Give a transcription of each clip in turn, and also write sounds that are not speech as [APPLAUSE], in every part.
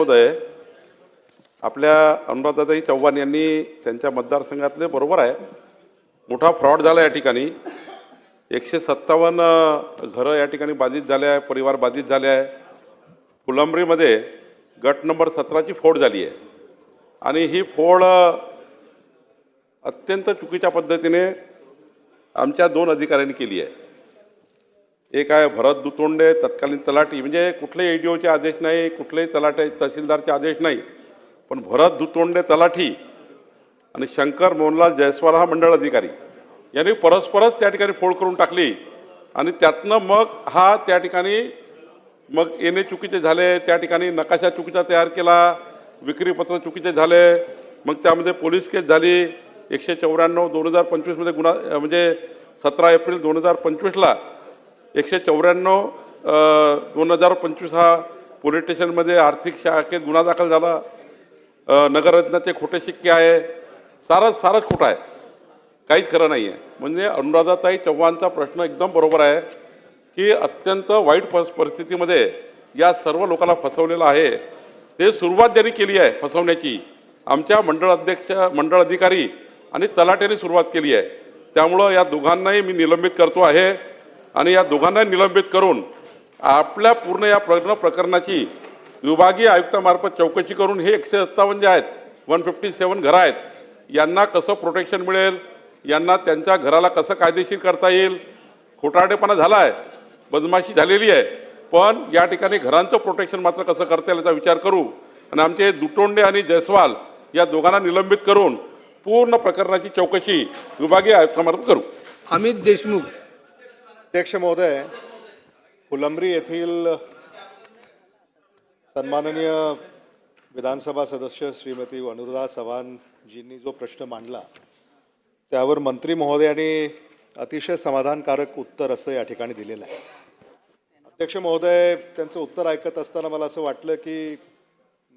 महोदय आपल्या अनुराधाताई चव्हाण यांनी त्यांच्या मतदारसंघातले बरोबर आहे. मोठा फ्रॉड झाला या ठिकाणी. एकशे सत्तावन्न घरं या ठिकाणी बाधित झाले आहे परिवार बाधित झाले आहे. फुलंबरीमध्ये गट नंबर सतराची फोड झाली आहे. आणि ही फोड अत्यंत चुकीच्या पद्धतीने आमच्या दोन अधिकाऱ्यांनी केली आहे. एक आहे भरत दुतोंडे तत्कालीन तलाठी. म्हणजे कुठलेही ए डी ओचे आदेश नाही कुठलेही तलाटे तहसीलदारचे आदेश नाही. पण भरत दुतोंडे तलाठी आणि शंकर मोहनलाल जयस्वाल हा मंडळ अधिकारी. यांनी परस्परच त्या ठिकाणी फोड करून टाकली. आणि त्यातनं मग हा त्या ठिकाणी मग येणे चुकीचे झाले त्या ठिकाणी नकाशा चुकीचा तयार केला विक्रीपत्र चुकीचे झाले मग त्यामध्ये पोलीस केस झाली. एकशे चौऱ्याण्णव दोन हजार पंचवीसमध्ये गुन्हा म्हणजे सतरा एप्रिल दोन हजार पंचवीसला एकशे चौऱ्याण्णव दोन हजार पंचवीस हा पोलीस स्टेशनमध्ये आर्थिक शाखेत गुन्हा दाखल झाला. नगररत्नाचे खोटे शिक्के आहे. सारंच सारंच खोटं आहे. काहीच खरं नाही आहे म्हणजे अनुराधाताई चव्हाणचा प्रश्न एकदम बरोबर आहे की अत्यंत वाईट परिस्थितीमध्ये या सर्व लोकांना फसवलेलं आहे. ते सुरुवात ज्यांनी केली आहे फसवण्याची आमच्या मंडळ अध्यक्ष मंडळ अधिकारी आणि तलाट्याने सुरुवात केली आहे. त्यामुळं या दोघांनाही मी निलंबित करतो आहे. आणि या दोघांना निलंबित करून आपल्या पूर्ण या प्रकरण प्रकरणाची विभागीय आयुक्तामार्फत चौकशी करून हे एकशे सत्तावन्न जे आहेत वन फिफ्टी सेवन घरं आहेत यांना कसं प्रोटेक्शन मिळेल यांना त्यांच्या घराला कसं कायदेशीर करता येईल खोटारडेपणा झाला आहे बदमाशी झालेली आहे पण या ठिकाणी घरांचं प्रोटेक्शन मात्र कसं करता येईल याचा विचार करू आणि आमचे दुटोंडे आणि जयस्वाल या दोघांना निलंबित करून पूर्ण प्रकरणाची चौकशी विभागीय आयुक्तामार्फत करू. अमित देशमुख. अध्यक्ष महोदय फुलंब्री येथील सन्माननीय विधानसभा सदस्य श्रीमती अनुराधा चव्हाणजींनी जो प्रश्न मांडला त्यावर मंत्री महोदयांनी अतिशय समाधानकारक उत्तर असं या ठिकाणी दिलेलं आहे. अध्यक्ष महोदय त्यांचं उत्तर ऐकत असताना मला असं वाटलं की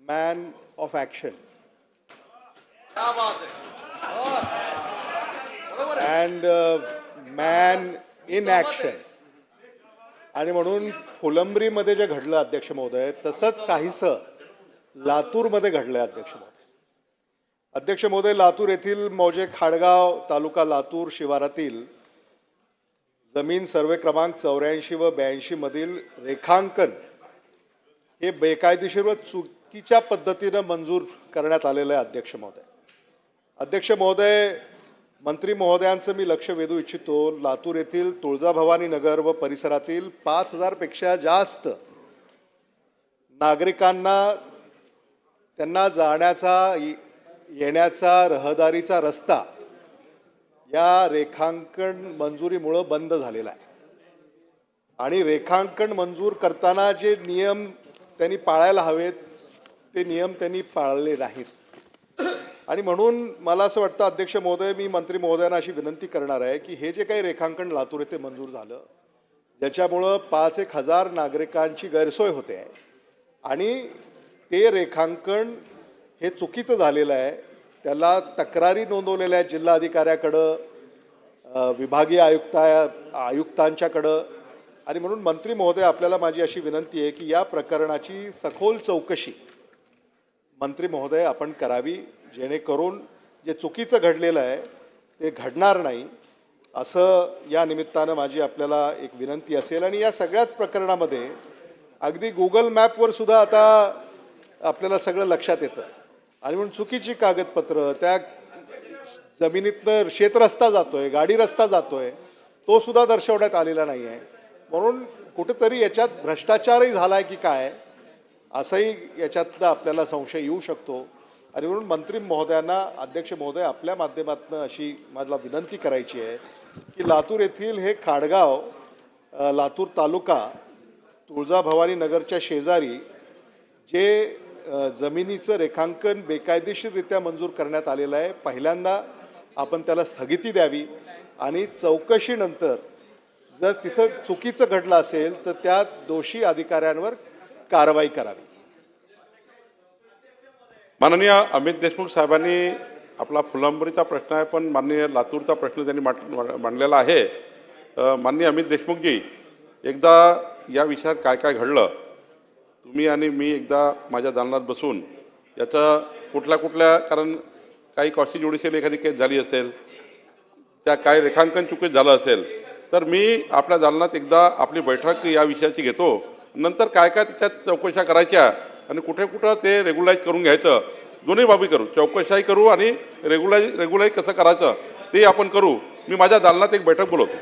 man of action and man in action. आणि म्हणून फुलंब्रीमध्ये जे घडलं अध्यक्ष महोदय तसंच काहीसं लातूरमध्ये घडलं आहे अध्यक्ष महोदय. अध्यक्ष महोदय लातूर येथील मौजे खाडगाव तालुका लातूर शिवारातील जमीन सर्वे क्रमांक चौऱ्याऐंशी व ब्याऐंशीमधील रेखांकन हे बेकायदेशीर व चुकीच्या पद्धतीनं मंजूर करण्यात आलेलं आहे अध्यक्ष महोदय. अध्यक्ष महोदय मंत्री महोदयांचं मी लक्ष वेधू इच्छितो. लातूर येथील तुळजाभवानी नगर व परिसरातील पाच हजारपेक्षा जास्त नागरिकांना त्यांना जाण्याचा येण्याचा रहदारीचा रस्ता या रेखांकन मंजुरीमुळं बंद झालेला आहे. आणि रेखांकन मंजूर करताना जे नियम त्यांनी पाळायला हवेत ते नियम त्यांनी पाळले नाहीत. आणि म्हणून मला असं वाटतं अध्यक्ष महोदय मी मंत्री महोदयांना अशी विनंती करणार आहे की हे जे काही रेखांकन लातूर येथे मंजूर झालं ज्याच्यामुळं पाच एक हजार नागरिकांची गैरसोय होते. आहे आणि ते रेखांकन हे चुकीचं झालेलं आहे. त्याला तक्रारी नोंदवलेल्या आहेत जिल्हाधिकाऱ्याकडं विभागीय आयुक्ता आयुक्तांच्याकडं आणि म्हणून मंत्री महोदय आपल्याला माझी अशी विनंती आहे की या प्रकरणाची सखोल चौकशी मंत्री महोदय आपण करावी. जेणेकरून जे चुकीचं घडलेलं आहे ते घडणार नाही असं या निमित्तानं माझी आपल्याला एक विनंती असेल. आणि या सगळ्याच प्रकरणामध्ये अगदी गुगल मॅपवर सुद्धा आता आपल्याला सगळं लक्षात येतं. आणि म्हणून चुकीची कागदपत्रं त्या जमिनीतनं शेतरस्ता जातो आहे गाडी रस्ता जातो तो सुद्धा दर्शवण्यात आलेला नाही आहे म्हणून कुठेतरी याच्यात भ्रष्टाचारही झाला आहे की काय असंही याच्यातनं आपल्याला संशय येऊ शकतो. आणि म्हणून मंत्री महोदयांना अध्यक्ष महोदय आपल्या माध्यमातून अशी मला विनंती करायची आहे की लातूर येथील हे खाडगाव लातूर तालुका तुळजाभवानी नगरच्या शेजारी जे जमिनीचं रेखांकन बेकायदेशीररित्या मंजूर करण्यात आलेलं आहे पहिल्यांदा आपण त्याला स्थगिती द्यावी आणि चौकशीनंतर जर तिथं चुकीचं घडलं असेल तर त्या दोषी अधिकाऱ्यांवर कारवाई करावी. माननीय अमित देशमुख साहेबांनी आपला फुलंबरीचा प्रश्न आहे पण माननीय लातूरचा प्रश्न त्यांनी मांड- मांडलेला आहे. माननीय अमित देशमुखजी एकदा या विषयात काय काय घडलं? तुम्ही आणि मी एकदा माझ्या दालनात बसून याचं कुठल्या कुठल्या कारण काही कॉस्टी ज्युडिशियल एखादी केस झाली असेल त्या काय रेखांकन चुकीत झालं असेल तर मी आपल्या दालनात एकदा आपली बैठक या विषयाची घेतो. नंतर काय काय त्याच्यात चौकशा करायच्या आणि कुठे कुठं ते रेग्युलाइज करून घ्यायचं. दोन्ही बाबी करू. चौकशाही करू आणि रेग्युलाइज रेग्युलाइज कसं करायचं ते आपण करू. मी माझ्या दालनात एक बैठक बोलवतो.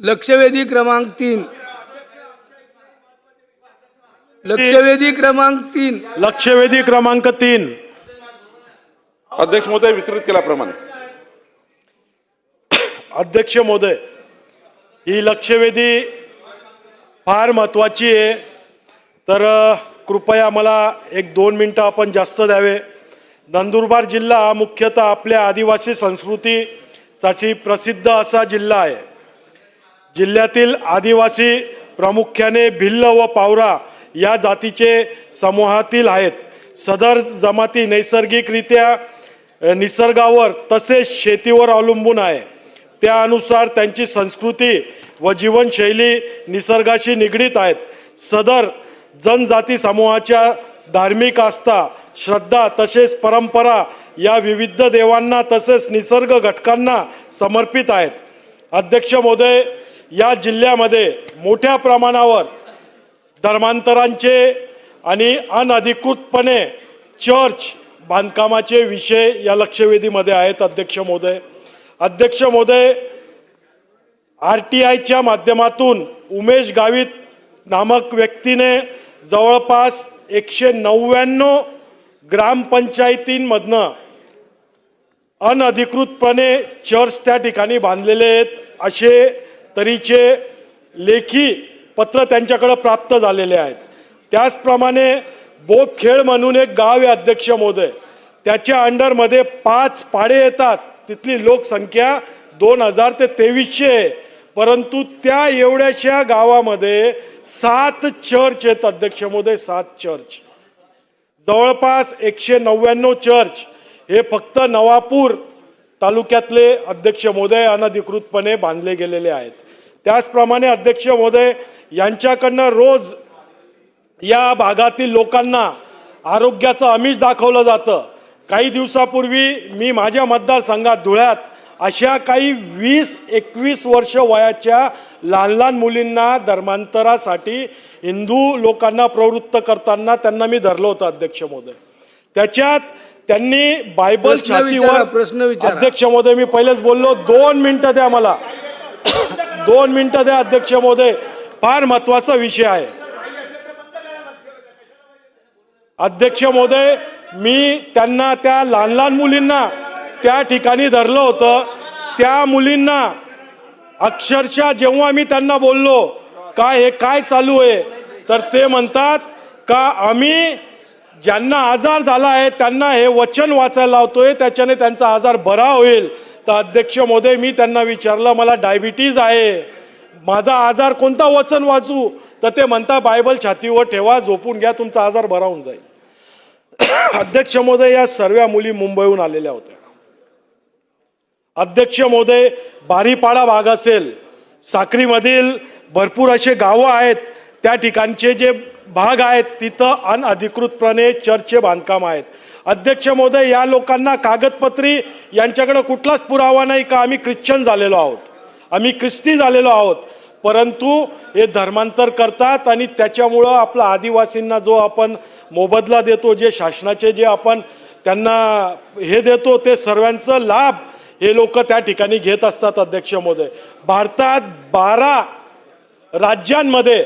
लक्षवेधी क्रमांक तीन. लक्षवेधी क्रमांक तीन. लक्षवेधी क्रमांक तीन. अध्यक्ष महोदय वितरित केल्याप्रमाणे. अध्यक्ष महोदय ही लक्षवेधी फार महत्त्वाची आहे. तर कृपया मला एक दोन मिनटं आपण जास्त द्यावे. नंदुरबार जिल्हा हा मुख्यतः आपल्या आदिवासी संस्कृतीसाठी प्रसिद्ध असा जिल्हा आहे. जिल्ह्यातील आदिवासी प्रामुख्याने भिल्ल व पावरा या जातीचे समूहातील आहेत. सदर जमाती नैसर्गिकरित्या निसर्गावर तसेच शेतीवर अवलंबून आहे. त्यानुसार त्यांची संस्कृती व जीवनशैली निसर्गाशी निगडीत आहेत. सदर जनजाती समूहाच्या धार्मिक आस्था श्रद्धा तसेच परंपरा या विविध देवांना तसेच निसर्ग घटकांना समर्पित आहेत. अध्यक्ष महोदय या जिल्ह्यामध्ये मोठ्या प्रमाणावर धर्मांतरांचे आणि अनधिकृतपणे चर्च बांधकामाचे विषय या लक्षवेधीमध्ये आहेत अध्यक्ष महोदय. अध्यक्ष महोदय आर टी आयच्या माध्यमातून उमेश गावित नामक व्यक्तीने जवळपास एकशे नव्याण्णव ग्रामपंचायतींमधनं अनधिकृतपणे चर्च त्या ठिकाणी बांधलेले आहेत असे तरीचे लेखी पत्र त्यांच्याकडं प्राप्त झालेले आहेत. त्याचप्रमाणे बोपखेळ म्हणून एक गाव आहे अध्यक्ष महोदय. त्याच्या अंडरमध्ये पाच पाडे येतात. तिथली लोकसंख्या दोन हजार ते तेवीसशे आहे. परंतु त्या एवढ्याशा गावामध्ये सात चर्च आहेत अध्यक्ष महोदय सात चर्च. जवळपास एकशे नव्याण्णव चर्च. हे फक्त नवापूर तालुक्यातले अध्यक्ष महोदय अनधिकृतपणे बांधले गेलेले आहेत. त्याचप्रमाणे अध्यक्ष महोदय यांच्याकडनं रोज या भागातील लोकांना आरोग्याचं आमिष दाखवलं जातं. काही दिवसापूर्वी मी माझ्या मतदारसंघात धुळ्यात अशा काही वीस एकवीस वर्ष वयाच्या लहान लहान मुलींना धर्मांतरासाठी हिंदू लोकांना प्रवृत्त करताना त्यांना मी धरलं होतं अध्यक्ष महोदय. त्याच्यात त्यांनी बायबल छातीवर प्रश्न विचारा. अध्यक्ष महोदय मी पहिलेच बोललो दोन मिनिटं द्या मला. दोन मिनिटं द्या अध्यक्ष महोदय. फार महत्त्वाचा विषय आहे. अध्यक्ष महोदय मी त्यांना त्या लहान लहान मुलींना त्या ठिकाणी धरलं होतं. त्या मुलींना अक्षरशः जेव्हा मी त्यांना बोललो का हे काय चालू आहे? तर ते म्हणतात का आम्ही ज्यांना आजार झाला आहे त्यांना हे वचन वाचायला लावतोय. त्याच्याने त्यांचा आजार बरा होईल. तर अध्यक्ष महोदय मी त्यांना विचारलं मला डायबिटीज आहे. माझा आजार कोणता वचन वाचू? तर ते म्हणता बायबल छातीवर ठेवा झोपून घ्या तुमचा आजार बरा होऊन जाईल. [COUGHS] अध्यक्ष मोदय या सर्व मुली मुंबईहून आलेल्या होत्या. अध्यक्ष महोदय बारीपाडा भाग असेल साक्रीमधील भरपूर असे गावं आहेत त्या ठिकाणचे जे भाग आहेत तिथं अनअधिकृतपणे चर्चचे बांधकाम आहेत. अध्यक्ष महोदय या लोकांना कागदपत्री यांच्याकडं कुठलाच पुरावा नाही का? आम्ही ख्रिश्चन झालेलो आहोत. आम्ही ख्रिस्ती झालेलो आहोत. परंतु हे धर्मांतर करतात आणि त्याच्यामुळं आपला आदिवासींना जो आपण मोबदला देतो जे शासनाचे जे आपण त्यांना हे देतो ते सर्वांचं लाभ हे लोक त्या ठिकाणी घेत असतात अध्यक्ष महोदय भारतात बारा राज्यांमध्ये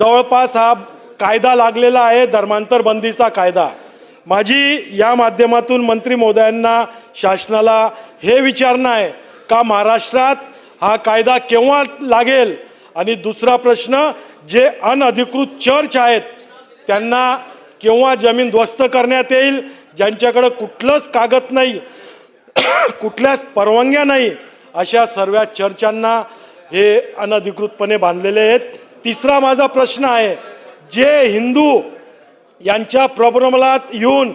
जवळपास हा कायदा लागलेला आहे धर्मांतर बंदीचा कायदा. माझी या माध्यमातून मंत्री महोदयांना शासनाला हे विचारणं आहे का महाराष्ट्रात हा कायदा केव्हा लागेल? आणि दुसरा प्रश्न जे अनधिकृत चर्च आहेत त्यांना केव्हा जमीन ध्वस्त करण्यात येईल? ज्यांच्याकडं कुठलंच कागद नाही कुठल्याच परवानग्या नाही अशा सर्व चर्चांना हे अनधिकृतपणे बांधलेले आहेत. तिसरा माझा प्रश्न आहे जे हिंदू यांच्या प्रबलमात येऊन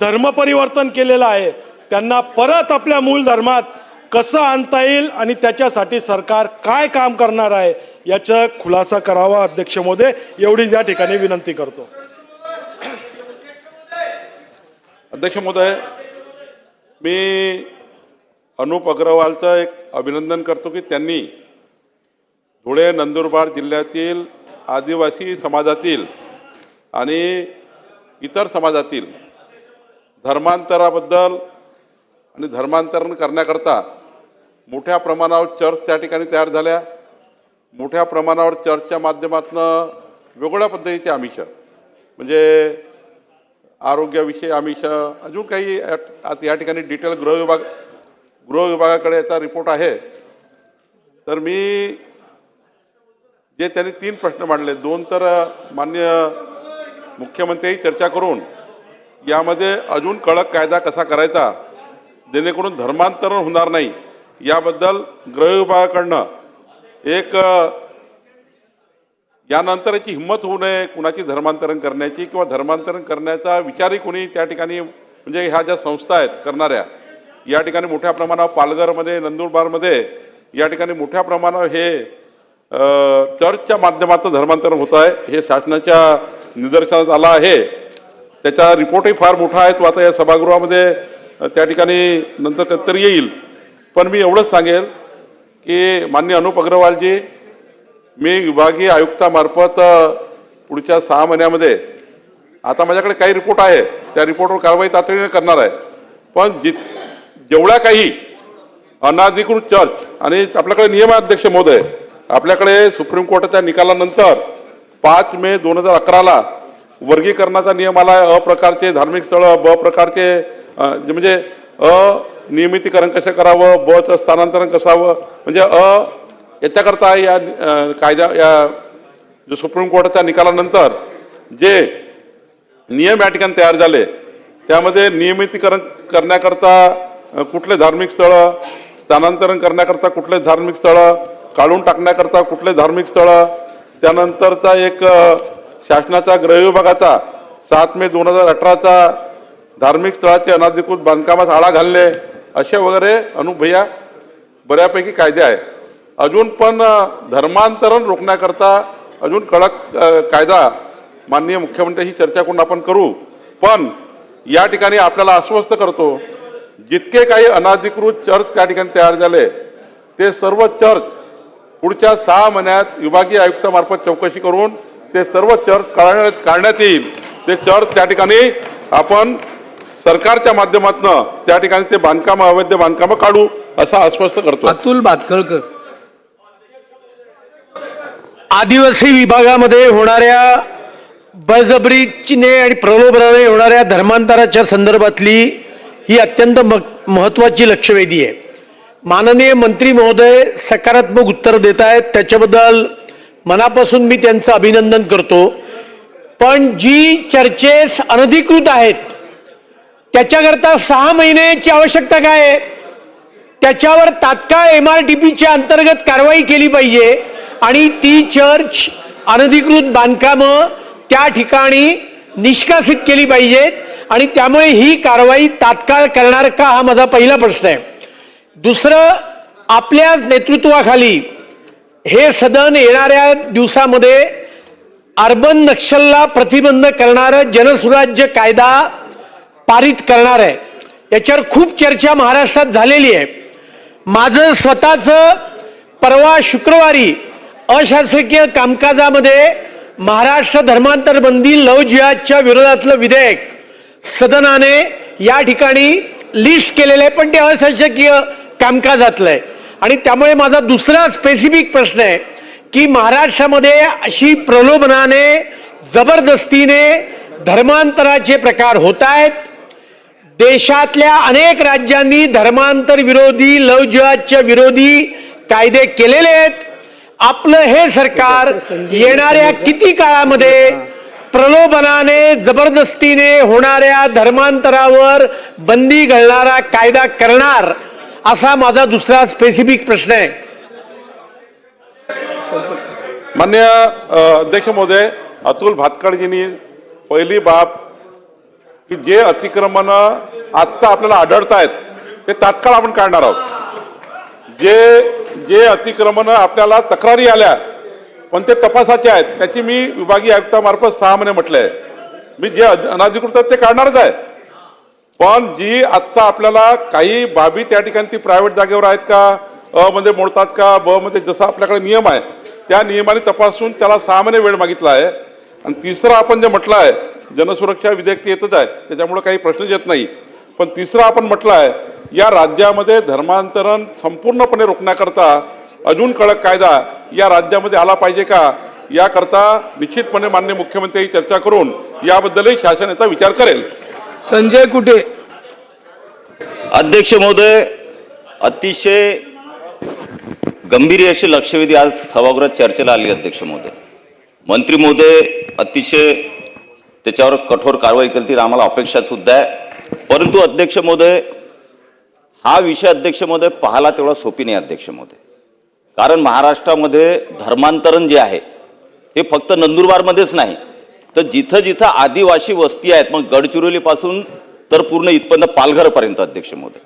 धर्मपरिवर्तन केलेलं आहे त्यांना परत आपल्या मूळ धर्मात कसं आणता येईल आणि त्याच्यासाठी सरकार काय काम करणार आहे याचा खुलासा करावा अध्यक्ष महोदय. एवढीच या ठिकाणी विनंती करतो. अध्यक्ष महोदय मी अनुप अग्रवालचं एक अभिनंदन करतो की त्यांनी धुळे नंदुरबार जिल्ह्यातील आदिवासी समाजातील आणि इतर समाजातील धर्मांतराबद्दल आणि धर्मांतरण करण्याकरता मोठ्या प्रमाणावर चर्च त्या ठिकाणी तयार झाल्या. मोठ्या प्रमाणावर चर्चच्या माध्यमातून वेगवेगळ्या पद्धतीचे आमिष म्हणजे आरोग्याविषयी आमिष अजून काही या- आता या ठिकाणी डिटेल गृह विभाग गृहविभागाकडे याचा रिपोर्ट आहे. तर मी जे त्यांनी तीन प्रश्न मांडले दोन तर मान्य मुख्यमंत्री चर्चा करून यामध्ये अजून कडक कायदा कसा करायचा जेणेकरून धर्मांतरण होणार नाही याबद्दल गृहविभागाकडनं एक यानंतर याची हिंमत होऊ नये कुणाची धर्मांतरण करण्याची किंवा धर्मांतरण करण्याचा विचारही कोणी त्या ठिकाणी म्हणजे ह्या ज्या संस्था आहेत करणाऱ्या या ठिकाणी मोठ्या प्रमाणावर पालघरमध्ये नंदुरबारमध्ये या ठिकाणी मोठ्या प्रमाणावर हे चर्चच्या माध्यमातून धर्मांतरण होत आहे. हे शासनाच्या निदर्शनात आलं आहे. त्याचा रिपोर्टही फार मोठा आहे. तो आता या सभागृहामध्ये त्या ठिकाणी नंतर कधीतरी येईल. पण मी एवढंच सांगेल की मान्य अनुप अग्रवालजी मी विभागीय आयुक्तामार्फत पुढच्या सहा महिन्यामध्ये आता माझ्याकडे काही रिपोर्ट आहे. त्या रिपोर्टवर कारवाई तातडीने करणार आहे. पण जित जेवढ्या काही अनाधिकृत चर्च आणि आपल्याकडे नियमाध्यक्ष महोदय आपल्याकडे सुप्रीम कोर्टाच्या निकालानंतर पाच मे दोन हजार अकराला वर्गीकरणाचा नियम आला आहे अ प्रकारचे धार्मिक स्थळं ब प्रकारचे अ, जे म्हणजे अनियमितीकरण कसं करावं बचं स्थानांतरण कसावं म्हणजे अ याच्याकरता या कायद्या या जो सुप्रीम कोर्टाच्या निकालानंतर जे नियम या ठिकाणी तयार झाले त्यामध्ये नियमितीकरण करण्याकरता कुठले धार्मिक स्थळं स्थानांतरण करण्याकरता कुठले धार्मिक स्थळं काढून टाकण्याकरता कुठले धार्मिक स्थळं? त्यानंतरचा एक शासनाचा गृहविभागाचा सात मे दोन हजार अठराचा धार्मिक स्थळाचे अनाधिकृत बांधकामास आळा घालणे असे वगैरे अनुभया बऱ्यापैकी कायदे आहे अजून पण धर्मांतरण रोखण्याकरता अजून कडक कायदा माननीय मुख्यमंत्र्यांशी चर्चा करून आपण करू. पण या ठिकाणी आपल्याला आश्वस्त करतो जितके काही अनाधिकृत चर्च त्या ठिकाणी तयार झाले ते सर्व चर्च पुढच्या सहा महिन्यात विभागीय आयुक्तामार्फत चौकशी करून ते सर्व चर्च काढण्यात काढण्यात येईल. ते चर्च त्या ठिकाणी आपण सरकारच्या माध्यमातून त्या ठिकाणी ते बांधकाम अवैध बांधकामं काढू असं आश्वस्त करतो अतुल भातखळकर आदिवासी विभागामध्ये होणाऱ्या बळजबरीने आणि प्रलोभनाने होणाऱ्या धर्मांतराच्या संदर्भातली ही अत्यंत म महत्त्वाची लक्षवेधी आहे. माननीय मंत्री महोदय सकारात्मक उत्तर देत आहेत. त्याच्याबद्दल मनापासून मी त्यांचं अभिनंदन करतो. पण जी चर्चेस अनधिकृत आहेत त्याच्याकरता सहा महिन्याची आवश्यकता काय आहे? त्याच्यावर तात्काळ एम आर टी पीच्या अंतर्गत कारवाई केली पाहिजे आणि ती चर्च अनधिकृत बांधकामं त्या ठिकाणी निष्कासित केली पाहिजेत. आणि त्यामुळे ही कारवाई तात्काळ करणार का हा माझा पहिला प्रश्न आहे. दुसरं आपल्या नेतृत्वाखाली हे सदन येणाऱ्या दिवसामध्ये अर्बन नक्षलला प्रतिबंध करणारं जनसुराज्य कायदा पारित करणार आहे. याच्यावर खूप चर्चा महाराष्ट्रात झालेली आहे. माझं स्वतःचं परवा शुक्रवारी अशासकीय कामकाजामध्ये महाराष्ट्र धर्मांतरबंदी लव जिहादच्या विरोधातलं विधेयक सदनाने या ठिकाणी लिस्ट केलेलं आहे पण ते अशासकीय कामकाजातलं आहे आणि त्यामुळे माझा दुसरा स्पेसिफिक प्रश्न आहे की महाराष्ट्रामध्ये अशी प्रलोभनाने जबरदस्तीने धर्मांतराचे प्रकार होत आहेत देशातल्या अनेक राज्यांनी धर्मांतर विरोधी लव जिहादच्या विरोधी कायदे केलेले आहेत. आपलं हे सरकार येणाऱ्या किती काळामध्ये प्रलोभनाने जबरदस्तीने होणाऱ्या धर्मांतरावर बंदी घालणारा कायदा करणार असा माझा दुसरा स्पेसिफिक प्रश्न आहे. मान्य अध्यक्ष महोदय अतुल भातखळजींनी पहिली बाब की जे अतिक्रमण आत्ता आपल्याला आढळत आहेत ते तात्काळ आपण काढणार आहोत. जे जे अतिक्रमण आपल्याला तक्रारी आल्या पण ते तपासाचे आहेत. त्याची मी विभागीय आयुक्तामार्फत सहा महिने म्हटलंय. मी जे अनाधिकृत आहेत ते काढणारच आहे पण जी आत्ता आपल्याला काही बाबी त्या ठिकाणी ती प्रायव्हेट जागेवर आहेत का? अ मध्ये मोडतात का? ब मध्ये जसा आपल्याकडे नियम आहे त्या नियमाने तपासून त्याला सहा महिने वेळ मागितला आहे. आणि तिसरं आपण जे म्हटलं आहे जनसुरक्षा विधेयक येतच आहे. त्याच्यामुळे काही प्रश्नच येत नाही. पण तिसरं आपण म्हटलं आहे या राज्यामध्ये धर्मांतरण संपूर्णपणे रोखण्याकरता अजून कडक कायदा या राज्यामध्ये आला पाहिजे का? याकरता निश्चितपणे मान्य मुख्यमंत्री चर्चा करून याबद्दलही शासन याचा विचार करेल. संजय कुटे अध्यक्ष महोदय अतिशय गंभीर अशी लक्षवेधी आज सभागृहात चर्चेला आली अध्यक्ष महोदय. मंत्री महोदय अतिशय त्याच्यावर कठोर कारवाई करतील आम्हाला अपेक्षा सुद्धा आहे. परंतु अध्यक्ष महोदय हा विषय अध्यक्ष महोदय पाहायला तेवढा सोपी नाही अध्यक्ष महोदय. कारण महाराष्ट्रामध्ये धर्मांतरण जे आहे हे फक्त नंदुरबारमध्येच नाही. तर जिथं जिथं आदिवासी वस्ती आहेत मग गडचिरोलीपासून तर पूर्ण इथपर्यंत पालघरपर्यंत अध्यक्ष महोदय.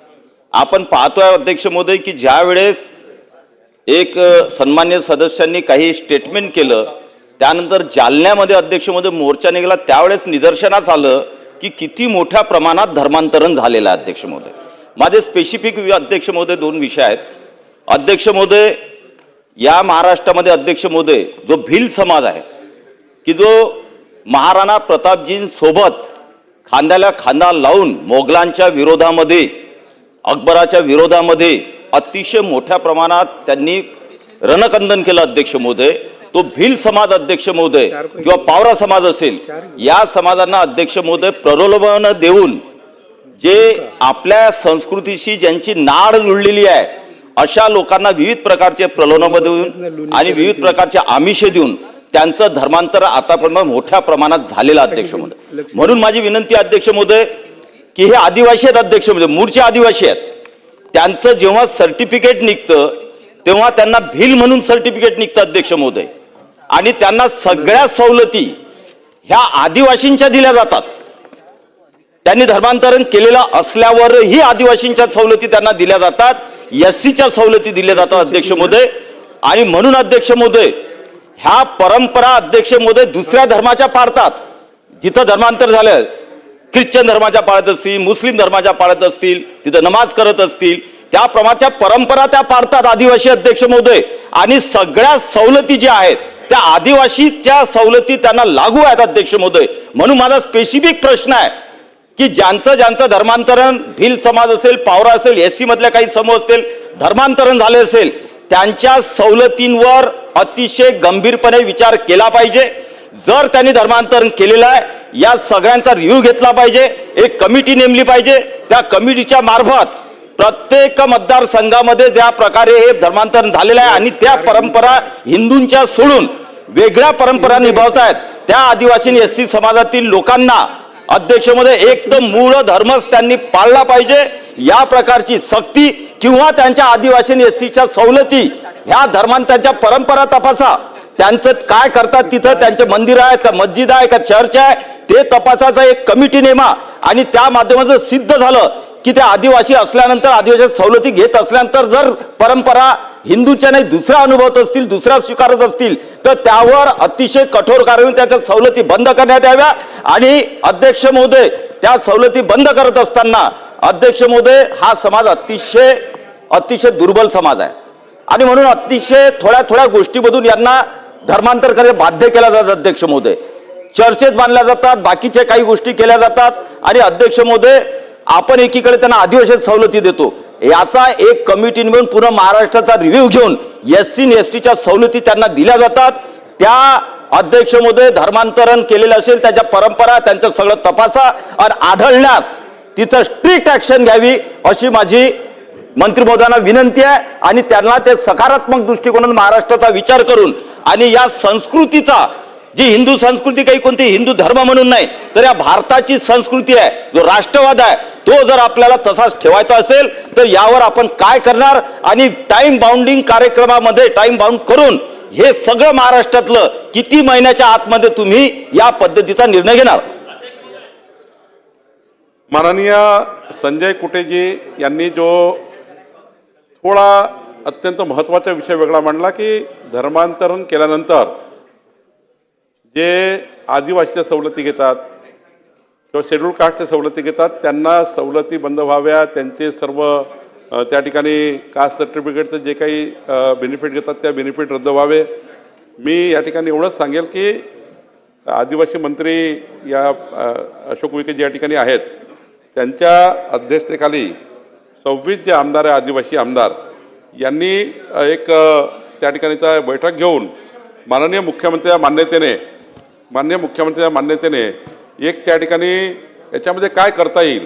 आपण पाहतोय अध्यक्ष महोदय की ज्या वेळेस एक सन्मान्य सदस्यांनी काही स्टेटमेंट केलं त्यानंतर जालन्यामध्ये अध्यक्ष महोदय मोर्चा निघाला त्यावेळेस निदर्शनास आलं की किती मोठ्या प्रमाणात धर्मांतरण झालेलं आहे अध्यक्ष महोदय. माझे स्पेसिफिक अध्यक्ष महोदय दोन विषय आहेत. अध्यक्ष महोदय या महाराष्ट्रामध्ये अध्यक्ष महोदय जो भिल समाज आहे की जो महाराणा प्रतापजींसोबत खांद्याला खांदा लावून मोगलांच्या विरोधामध्ये अकबराच्या विरोधामध्ये अतिशय मोठ्या प्रमाणात त्यांनी रणकंदन केलं अध्यक्ष महोदय. तो भिल समाज अध्यक्ष महोदय किंवा पावरा समाज असेल या समाजांना अध्यक्ष महोदय प्रलोभन देऊन जे आपल्या संस्कृतीशी ज्यांची नाड जुळलेली आहे अशा लोकांना विविध प्रकारचे प्रलोभन देऊन आणि विविध प्रकारचे आमिषे देऊन त्यांचं धर्मांतर आतापर्यंत मोठ्या प्रमाणात झालेलं अध्यक्ष महोदय. म्हणून माझी विनंती अध्यक्ष महोदय की हे आदिवासी आहेत अध्यक्ष महोदय मूळचे आदिवासी आहेत. त्यांचं जेव्हा सर्टिफिकेट निघतं तेव्हा त्यांना भिल म्हणून सर्टिफिकेट निघतं अध्यक्ष महोदय. आणि त्यांना सगळ्या सवलती ह्या आदिवासींच्या दिल्या जातात. त्यांनी धर्मांतरण केलेलं असल्यावरही आदिवासींच्या सवलती त्यांना दिल्या जातात. एस सीच्या सवलती दिल्या जातात अध्यक्ष मोदय आणि म्हणून अध्यक्ष मोदय ह्या परंपरा अध्यक्ष मोदय दुसऱ्या धर्माच्या पाळतात. जिथं धर्मांतर झालं ख्रिश्चन धर्माच्या पाळत असतील मुस्लिम धर्माच्या पाळत असतील तिथं नमाज करत असतील त्याप्रमाणच्या परंपरा त्या पाळतात आदिवासी अध्यक्ष महोदय. आणि सगळ्या सवलती ज्या आहेत त्या आदिवासीच्या सवलती त्यांना लागू आहेत अध्यक्ष महोदय. म्हणून माझा स्पेसिफिक प्रश्न आहे की ज्यांचं ज्यांचं धर्मांतरण भिल समाज असेल पावरा असेल एस सी मधल्या काही समूह असतील धर्मांतरण झाले असेल त्यांच्या सवलतींवर अतिशय गंभीरपणे विचार केला पाहिजे. जर त्यांनी धर्मांतरण केलेलं आहे या सगळ्यांचा रिव्ह्यू घेतला पाहिजे एक कमिटी नेमली पाहिजे. त्या कमिटीच्या मार्फत प्रत्येक मतदारसंघामध्ये ज्या प्रकारे हे धर्मांतरण झालेलं आहे आणि त्या परंपरा हिंदूंच्या सोडून वेगळ्या परंपरा निभावतायत त्या आदिवासी एस सी समाजातील लोकांना अध्यक्षमध्ये एक तर मूळ धर्मच त्यांनी पाळला पाहिजे. या प्रकारची सक्ती किंवा त्यांच्या आदिवासी एस सीच्या सवलती ह्या धर्मांतराच्या परंपरा तपासा. त्यांचं काय करतात तिथं? त्यांचे मंदिर आहेत का? मस्जिद आहे का? चर्च आहे? ते तपासाचा एक कमिटी नेमा. आणि त्या माध्यमातून सिद्ध झालं की ते आदिवासी असल्यानंतर आदिवासी सवलती घेत असल्यानंतर जर परंपरा हिंदूच्या नाही दुसरा अनुभवत असतील दुसरा स्वीकारत असतील तर त्यावर अतिशय कठोर कारवाई त्याच्या सवलती बंद करण्यात याव्या. आणि अध्यक्ष महोदय त्या सवलती बंद करत असताना अध्यक्ष महोदय हा समाज अतिशय अतिशय दुर्बल समाज आहे. आणि म्हणून अतिशय थोड्या थोड्या गोष्टीमधून यांना धर्मांतर करायला बाध्य केला जातात अध्यक्ष महोदय. चर्चेत बांधल्या जातात बाकीच्या काही गोष्टी केल्या जातात. आणि अध्यक्ष महोदय आपण एकीकडे त्यांना आदिवासी सवलती देतो. याचा एक कमिटी मिळून पूर्ण महाराष्ट्राचा रिव्ह्यू घेऊन एस सी एस टीच्या सवलती त्यांना दिल्या जातात. त्या अध्यक्षमध्ये धर्मांतरण केलेलं असेल त्याच्या परंपरा त्यांचं सगळं तपासा आणि आढळल्यास तिथं स्ट्रिक्ट ॲक्शन घ्यावी अशी माझी मंत्री महोदयांना विनंती आहे आणि त्यांना ते सकारात्मक दृष्टिकोनातून महाराष्ट्राचा विचार करून आणि या संस्कृतीचा जी हिंदू संस्कृती काही कोणती हिंदू धर्म म्हणून नाही तर या भारताची संस्कृती आहे जो राष्ट्रवाद आहे तो जर आपल्याला तसाच ठेवायचा असेल तर यावर आपण काय करणार? आणि टाइम बाउंडिंग कार्यक्रमामध्ये टाइम बाउंड करून हे सगळं महाराष्ट्रातलं किती महिन्याच्या आतमध्ये तुम्ही या पद्धतीचा निर्णय घेणार? माननीय संजय कुटेजी यांनी जो थोडा अत्यंत महत्त्वाचा विषय वेगळा मांडला की धर्मांतरण केल्यानंतर जे आदिवासीच्या सवलती घेतात किंवा शेड्यूल कास्टच्या सवलती घेतात त्यांना सवलती बंद व्हाव्या त्यांचे सर्व त्या ठिकाणी कास्ट सर्टिफिकेटचं जे काही बेनिफिट घेतात त्या बेनिफिट रद्द व्हावे. मी या ठिकाणी एवढंच सांगेल की आदिवासी मंत्री या अशोक विखे जे या ठिकाणी आहेत त्यांच्या अध्यक्षतेखाली सव्वीस जे आमदार आहे आदिवासी आमदार यांनी एक त्या ठिकाणीचा बैठक घेऊन माननीय मुख्यमंत्र्या मान्यतेने माननीय मुख्यमंत्र्या मान्यतेने एक त्या ठिकाणी याच्यामध्ये काय करता येईल?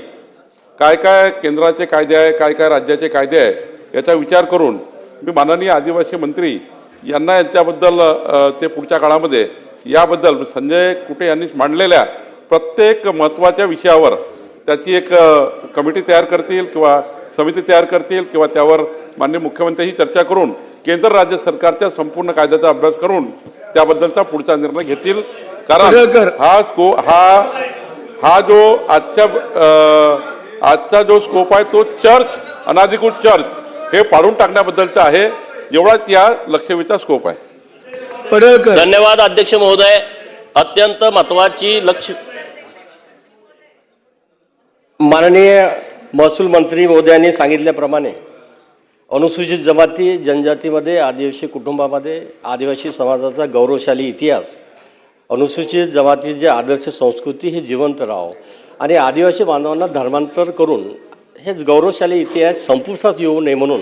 काय काय केंद्राचे कायदे आहे काय काय राज्याचे कायदे आहे याचा विचार करून मी माननीय आदिवासी मंत्री यांना यांच्याबद्दल ते पुढच्या काळामध्ये याबद्दल संजय कुटे यांनी मांडलेल्या प्रत्येक महत्त्वाच्या विषयावर त्याची एक कमिटी तयार करतील किंवा समिती तयार करतील किंवा त्यावर माननीय मुख्यमंत्र्यांशी चर्चा करून केंद्र राज्य सरकारच्या संपूर्ण कायद्याचा अभ्यास करून त्याबद्दलचा पुढचा निर्णय घेतील. कारण. हा स्को हा हा जो आजच्या आजचा जो स्कोप आहे तो चर्च अनाधिकृत चर्च हे पाडून टाकण्याबद्दलचा आहे. एवढाच या लक्षवेधीचा स्कोप आहे. पडळकर धन्यवाद अध्यक्ष महोदय. अत्यंत महत्वाची लक्ष माननीय महसूल मंत्री महोदयांनी सांगितल्याप्रमाणे अनुसूचित जमाती जनजातीमध्ये आदिवासी कुटुंबामध्ये आदिवासी समाजाचा गौरवशाली इतिहास अनुसूचित जमातीची आदर्श संस्कृती हे जिवंत राहो. आणि आदिवासी बांधवांना धर्मांतर करून हेच गौरवशाली इतिहास संपुष्टात येऊ नये म्हणून